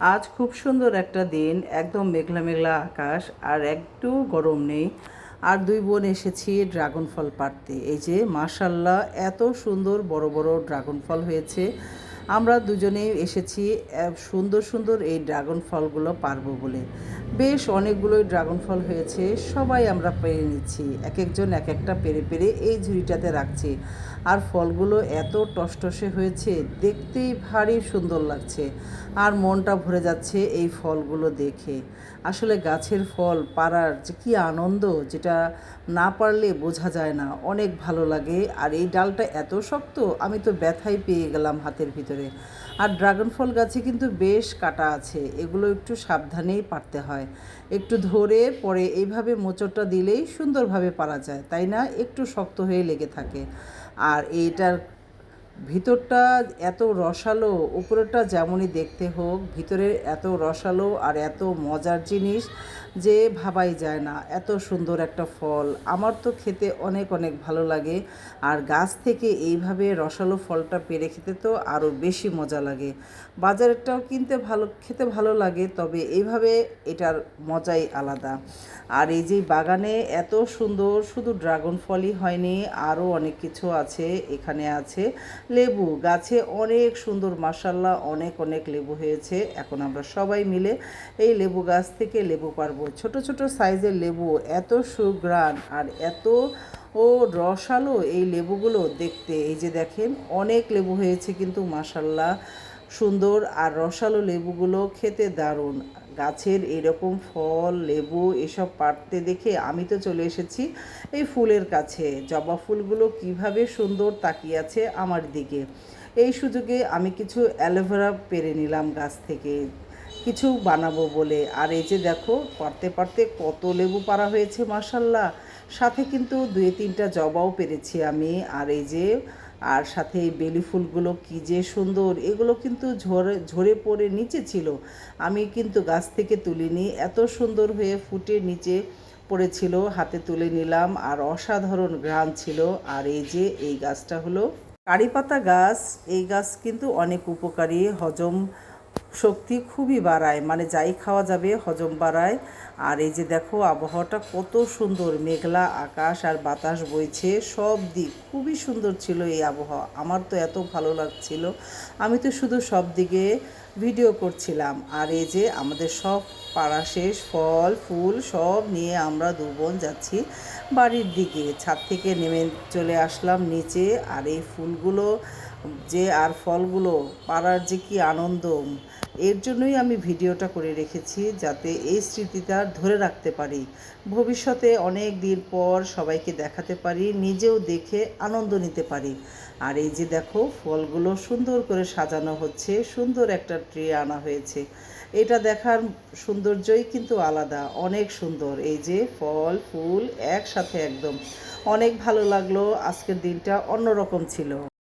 আজ খুব সুন্দর একটা দিন, একদম মেঘলা মেঘলা আকাশ আর একটু গরম নেই। আর দুই বোন এসেছি ড্রাগন ফল পাড়তে। এই যে, মাশাল্লাহ, এত সুন্দর বড় বড় ড্রাগন ফল হয়েছে। আমরা দুজনেই এসেছি সুন্দর সুন্দর এই ড্রাগন ফলগুলো পারব বলে। বেশ অনেকগুলোই ড্রাগন ফল হয়েছে, সবাই আমরা পেরে নিচ্ছি। এক একজন এক একটা পেরে পেরে এই ঝুড়িটাতে রাখছি। আর ফলগুলো এত টসটসে হয়েছে, দেখতেই ভারী সুন্দর লাগছে। আর মনটা ভরে যাচ্ছে এই ফলগুলো দেখে। আসলে গাছের ফল, পাড়ার যে কী আনন্দ, যেটা না পারলে বোঝা যায় না। অনেক ভালো লাগে। আর এই ডালটা এত শক্ত, আমি তো ব্যথাই পেয়ে গেলাম হাতের ভিতরে। আর ড্রাগন ফল গাছে কিন্তু বেশ কাটা আছে, এগুলো একটু সাবধানেই পারতে হয়। একটু ধরে পরে এইভাবে মোচড়টা দিলেই সুন্দরভাবে পারা যায়, তাই না? একটু শক্ত হয়ে লেগে থাকে। আর এইটার ভিতরটা এত রসালো, উপরেরটা যেমনই দেখতে হোক ভিতরের এত রসালো আর এত মজার জিনিস যে ভাবাই যায় না। এত সুন্দর একটা ফল। আমার তো খেতে অনেক অনেক ভালো লাগে। আর গাছ থেকে এইভাবে রসালো ফলটা পেরে খেতে তো আরও বেশি মজা লাগে। বাজারেরটাও কিনতে ভালো, খেতে ভালো লাগে, তবে এইভাবে এটার মজাই আলাদা। আর এই যে বাগানে এত সুন্দর, শুধু ড্রাগন ফলই হয়নি আরও অনেক কিছু আছে, এখানে আছে। লেবু গাছে অনেক সুন্দর মাসাল্লাহ অনেক অনেক লেবু হয়েছে। এখন আমরা সবাই মিলে এই লেবু গাছ থেকে লেবু পারব। ছোট ছোট সাইজের লেবু, এত সুগ্রাণ আর এত ও রসালো এই লেবুগুলো দেখতে। এই যে দেখেন, অনেক লেবু হয়েছে কিন্তু মাসাল্লাহ সুন্দর আর রসালো লেবুগুলো খেতে দারুণ। গাছের এরকম ফল, লেবু এসব পাড়তে দেখে আমি তো চলে এসেছি এই ফুলের কাছে। জবা ফুলগুলো কীভাবে সুন্দর তাকিয়ে আছে আমার দিকে। এই সুযোগে আমি কিছু অ্যালোভেরা পেরে নিলাম গাছ থেকে। কিছু বানাবো বলে। আর এই যে দেখো পারতে পারতে কত লেবু পাড়া হয়েছে মাসাল্লাহ সাথে কিন্তু দুই তিনটা জবাও পেরেছি আমি। আর এই যে আর সাথে বেলি ফুলগুলো কী যে সুন্দর, এগুলো কিন্তু ঝরে ঝরে পড়ে নিচে ছিল। আমি কিন্তু গাছ থেকে তুলিনি, এত সুন্দর হয়ে ফুটে নিচে পড়েছিল, হাতে তুলে নিলাম, আর অসাধারণ গ্রাম ছিল। আর এই যে, এই গাছটা হলো কারিপাতা গাছ, এই গাছ কিন্তু অনেক উপকারী, হজম শক্তি খুবই বাড়ায় মানে যাই খাওয়া যাবে, হজম বাড়ায়। আর এই যে দেখো, আবহাওয়াটা কত সুন্দর, মেঘলা আকাশ আর বাতাস বইছে, সব দিক খুবই সুন্দর ছিল এই আবহাওয়া। আমার তো এত ভালো লাগছিল, আমি তো শুধু সব দিকে ভিডিও করছিলাম। আর এই যে আমাদের সব পাড়া শেষ, ফল, ফুল সব নিয়ে আমরা দু বোন যাচ্ছি বাড়ির দিকে। ছাদ থেকে নেমে চলে আসলাম নিচে, আর এই ফুলগুলো যে আর ফলগুলো, পাড়ার যে কি আনন্দ, এর জন্যই আমি ভিডিওটা করে রেখেছি যাতে এই স্মৃতিটা ধরে রাখতে পারি। ভবিষ্যতে অনেক দিন পর সবাইকে দেখাতে পারি, নিজেও দেখে আনন্দ নিতে পারি। আর এই যে দেখো, ফলগুলো সুন্দর করে সাজানো হচ্ছে, সুন্দর একটা ট্রে আনা হয়েছে। এটা দেখার সৌন্দর্যই কিন্তু আলাদা, অনেক সুন্দর। এই যে ফল, ফুল একসাথে একদম। অনেক ভালো লাগল, আজকের দিনটা অন্যরকম ছিল।